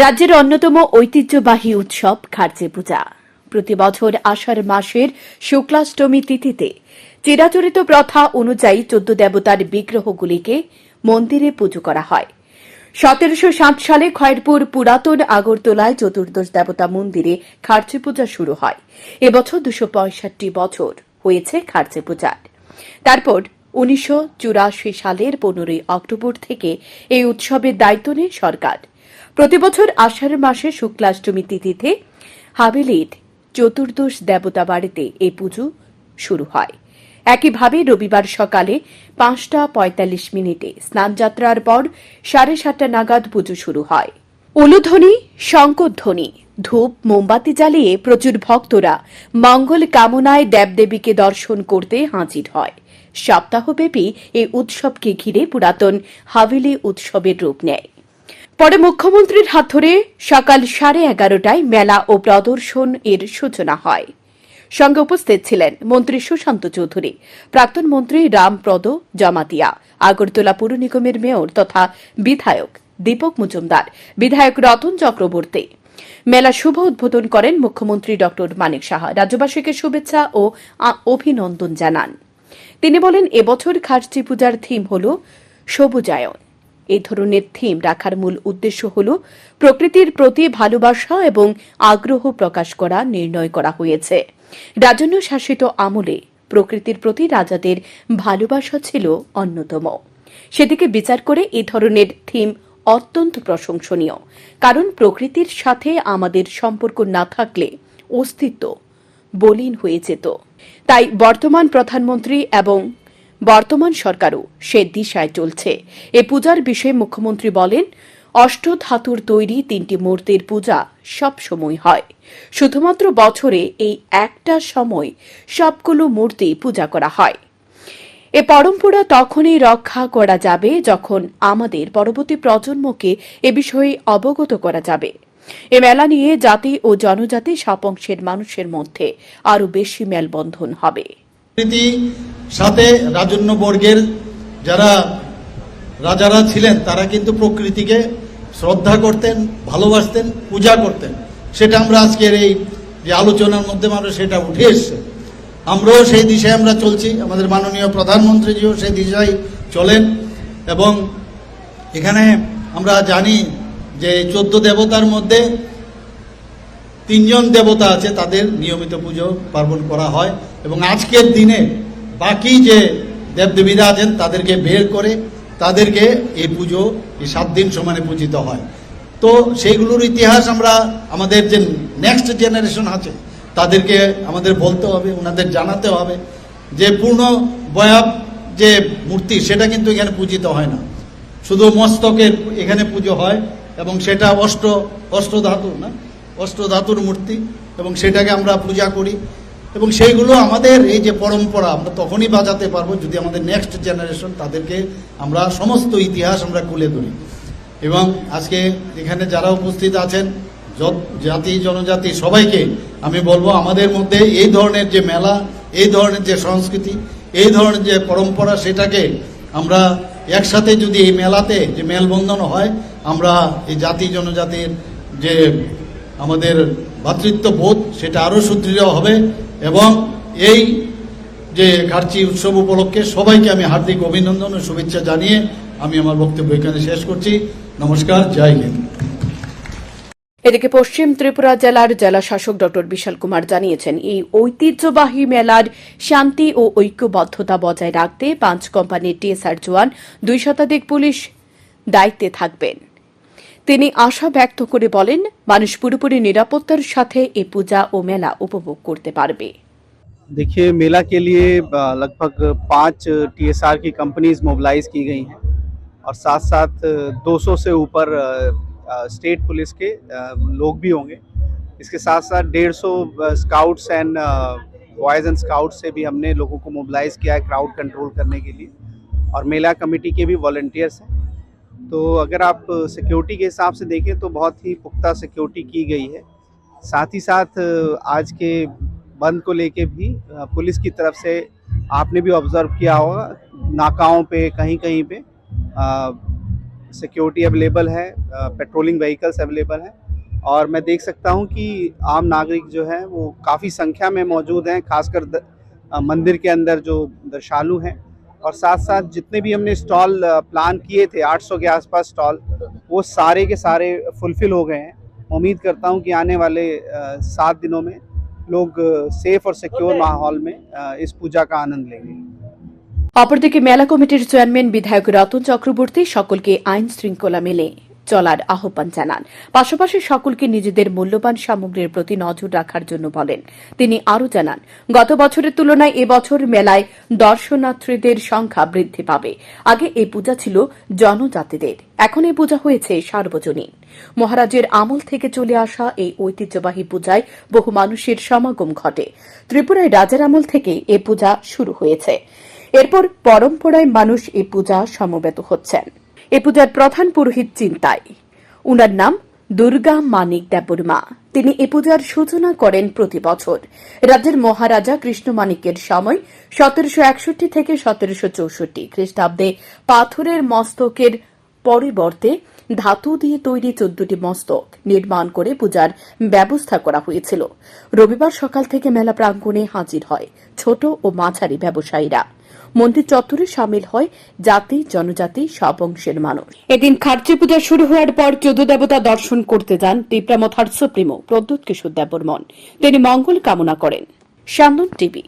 রাজ্যের অন্যতম ঐতিহ্যবাহী উৎসব খার্চে পূজা। প্রতি বছর আষাঢ় মাসের শুক্লাষ্টমী তিথিতে চিরাচরিত প্রথা অনুযায়ী চোদ্দ দেবতার বিগ্রহগুলিকে মন্দিরে পুজো করা হয়। সতেরোশো ষাট সালে খয়েরপুর পুরাতন আগরতলায় চতুর্দশ দেবতা মন্দিরে খার্চে পূজা শুরু হয়। এবছর দুশো পঁয়ষট্টি বছর হয়েছে খার্চে পূজার। তারপর উনিশশো চুরাশি সালের পনেরোই অক্টোবর থেকে এই উৎসবের দায়িত্ব নেয় সরকার। প্রতিবছর আষাঢ় মাসে শুক্লাষ্টমী তিথিতে হাবেলির চতুর্দশ দেবতা বাড়িতে এই পুজো শুরু হয়। একইভাবে রবিবার সকালে পাঁচটা পঁয়তাল্লিশ মিনিটে স্নানযাত্রার পর সাড়ে সাতটা নাগাদ পুজো শুরু হয়। উলুধ্বনি, শঙ্করধ্বনি, ধূপ, মোমবাতি জ্বালিয়ে প্রচুর ভক্তরা মঙ্গল কামনায় দেবদেবীকে দর্শন করতে হাজির হয়। সপ্তাহব্যাপী এই উৎসবকে ঘিরে পুরাতন হাভেলি উৎসবের রূপ নেয়। পরে মুখ্যমন্ত্রীর হাত ধরে সকাল সাড়ে এগারোটায় মেলা ও প্রদর্শন এর সূচনা হয়। সঙ্গে উপস্থিত ছিলেন মন্ত্রী সুশান্ত চৌধুরী, প্রাক্তন মন্ত্রী রামপ্রদ জমাতিয়া, আগরতলা পুর নিগমের মেয়র তথা বিধায়ক দীপক মজুমদার, বিধায়ক রতন চক্রবর্তী। মেলা শুভ উদ্বোধন করেন মুখ্যমন্ত্রী ড. মানিক সাহা। রাজ্যবাসীকে শুভেচ্ছা ও অভিনন্দন জানান। তিনি বলেন, এবছর খার্চি পূজার থিম হল সবুজায়ন। এই ধরনের থিম রাখার মূল উদ্দেশ্য হল প্রকৃতির প্রতি ভালোবাসা এবং আগ্রহ প্রকাশ করা, নির্ণয় করা হয়েছে। রাজন্য শাসিত আমলে প্রকৃতির প্রতি রাজাদের ভালোবাসা ছিল অন্যতম। সেদিকে বিচার করে এই ধরনের থিম অত্যন্ত প্রশংসনীয়। কারণ প্রকৃতির সাথে আমাদের সম্পর্ক না থাকলে অস্তিত্ব বলিন হয়ে যেত। তাই বর্তমান প্রধানমন্ত্রী এবং বর্তমান সরকারও সে দিশায় চলছে। এ পূজার বিষয়ে মুখ্যমন্ত্রী বলেন অষ্টধাতুর তৈরি তিনটি মূর্তির পূজা সব সময় হয়। শুধুমাত্র বছরে এই একটা সময় সবগুলো মূর্তি পূজা করা হয়। এ পরম্পরা তখনই রক্ষা করা যাবে যখন আমাদের পরবর্তী প্রজন্মকে এ বিষয়ে অবগত করা যাবে। এ মেলা নিয়ে জাতি ও জনজাতি সব অংশের মানুষের মধ্যে আরও বেশি মেলবন্ধন হবে। সাথে রাজন্য বর্গের যারা রাজারা ছিলেন, তারা কিন্তু প্রকৃতিকে শ্রদ্ধা করতেন, ভালোবাসতেন, পূজা করতেন। সেটা আমরা আজকের এই যে আলোচনার মধ্যে আমরা সেটা উঠে এসছে। আমরাও সেই দিশায় আমরা চলছি। আমাদের মাননীয় প্রধানমন্ত্রীজিও সেই দিশায় চলেন এবং এখানে আমরা জানি যে চোদ্দ দেবতার মধ্যে তিনজন দেবতা আছে, তাদের নিয়মিত পুজো পার্বণ করা হয়। এবং আজকের দিনে বাকি যে দেবদেবীরা আছেন, তাদেরকে বের করে তাদেরকে এই পুজো এই সাত দিন সমানে পূজিত হয়। তো সেইগুলোর ইতিহাস আমরা, আমাদের যে নেক্সট জেনারেশন আছে, তাদেরকে আমাদের বলতে হবে, ওনাদের জানাতে হবে যে পূর্ণ বয়াব যে মূর্তি, সেটা কিন্তু এখানে পূজিত হয় না। শুধু মস্তকের এখানে পুজো হয় এবং সেটা অষ্ট অষ্ট ধাতু না? অষ্ট ধাতুর মূর্তি এবং সেটাকে আমরা পূজা করি। এবং সেইগুলো আমাদের এই যে পরম্পরা, আমরা তখনই বাজাতে পারব যদি আমাদের নেক্সট জেনারেশন তাদেরকে আমরা সমস্ত ইতিহাস আমরা খুলে ধরি। এবং আজকে এখানে যারা উপস্থিত আছেন জাতি, জনজাতি, সবাইকে আমি বলব আমাদের মধ্যে এই ধরনের যে মেলা, এই ধরনের যে সংস্কৃতি, এই ধরনের যে পরম্পরা, সেটাকে আমরা একসাথে যদি এই মেলাতে যে মেলবন্ধন হয়, আমরা এই জাতি, জনজাতির যে আমাদের ভ্রাতৃত্ববোধ সেটা আরও সুদৃঢ় হবে এবং এই যে ঘাটচি উৎসব উপলক্ষে সবাইকে আমি হার্দিক অভিনন্দন ও শুভেচ্ছা জানিয়ে আমি আমার বক্তব্য এখানে শেষ করছি। নমস্কার, জয় হিন্দ। এদিকে পশ্চিম ত্রিপুরা জেলার জেলা শাসক ড. বিশাল কুমার জানিয়েছেন, এই ঐতিহ্যবাহী মেলার শান্তি ও ঐক্যবদ্ধতা বজায় রাখতে পাঁচ কোম্পানির টিএসআর জওয়ান দুই শতাধিক পুলিশ দায়িত্বে থাকবেন। তিনি আশা ব্যক্ত করে বলেন মানুষ পুরোপুরি নিরাপত্তার সাথে এই পূজা ও মেলা উপভোগ করতে পারবে देखिए मेला के लिए अ, लगभग पाँच टीएसआर की कंपनीज मोबिलाइज की गई हैं और साथ साथ 200 से ऊपर अ, अ, स्टेट पुलिस के अ, लोग भी होंगे इसके साथ साथ डेढ़ सौ scouts and boys and scouts से भी हमने लोगों को मोबिलाइज किया है क्राउड कंट्रोल करने के लिए और मेला कमेटी के भी वॉल्टियर्स हैं तो अगर आप सिक्योरिटी के हिसाब से देखें तो बहुत ही पुख्ता सिक्योरिटी की गई है। साथ ही साथ, आज के बंद को लेके भी पुलिस की तरफ़ से आपने भी ऑब्ज़र्व किया होगा, नाकाओं पे कहीं कहीं पे सिक्योरिटी अवेलेबल है पेट्रोलिंग व्हीकल्स अवेलेबल हैं। और मैं देख सकता हूँ कि आम नागरिक जो है, वो काफ़ी संख्या में मौजूद हैं, खासकर मंदिर के अंदर जो दर्शालु हैं। और साथ साथ जितने भी हमने स्टॉल अ, प्लान किए थे 800 के आसपास स्टॉल वो सारे के सारे फुलफिल हो गए हैं उम्मीद करता हूं कि आने वाले अ, सात दिनों में लोग सेफ और सिक्योर माहौल में अ, इस पूजा का आनंद लेंगे অপরদিকে মেলা কমিটির চেয়ারম্যান বিধায়ক রতন চক্রবর্তী সকলকে আইন শৃঙ্খলা মেলে চলার আহ্বান জানান। পাশাপাশি সকলকে নিজেদের মূল্যবান সামগ্রীর প্রতি নজর রাখার জন্য বলেন। তিনি আরও জানান, গত বছরের তুলনায় এবছর মেলায় দর্শনার্থীদের সংখ্যা বৃদ্ধি পাবে। আগে এই পূজা ছিল জনজাতিদের। এখন এই পূজা হয়েছে সার্বজনীন। মহারাজের আমল থেকে চলে আসা এই ঐতিহ্যবাহী পূজায় বহু মানুষের সমাগম ঘটে। ত্রিপুরায় রাজার আমল থেকে এ পূজা শুরু হয়েছে। এরপর পরম্পরায় মানুষ এই পূজা সমবেত হচ্ছেন। এ পূজার প্রধান পুরোহিত চিন্তায়। উনার নাম দুর্গা মানিক দেববর্মা। তিনি এ পূজার সূচনা করেন প্রতি বছর। রাজ্যের মহারাজা কৃষ্ণ মানিকের সময় সতেরোশো একষট্টি থেকে সতেরোশো চৌষট্টি খ্রিস্টাব্দে পাথরের মস্তকের পরিবর্তে ধাতু দিয়ে তৈরি চোদ্দটি মস্তক নির্মাণ করে পূজার ব্যবস্থা করা হয়েছিল। রবিবার সকাল থেকে মেলা প্রাঙ্গণে হাজির হয় ছোট ও মাঝারি ব্যবসায়ীরা। মন্দির চত্বরে সামিল হয় জাতি জনজাতি সব অংশের মানুষ। এদিন খার্চে পূজা শুরু হওয়ার পর চোদ্দ দেবতা দর্শন করতে যান টিপ্রামথার সুপ্রিমো প্রদ্যুৎ কিশোর দেববর্মন। তিনি মঙ্গল কামনা করেন। সান্দন টিভি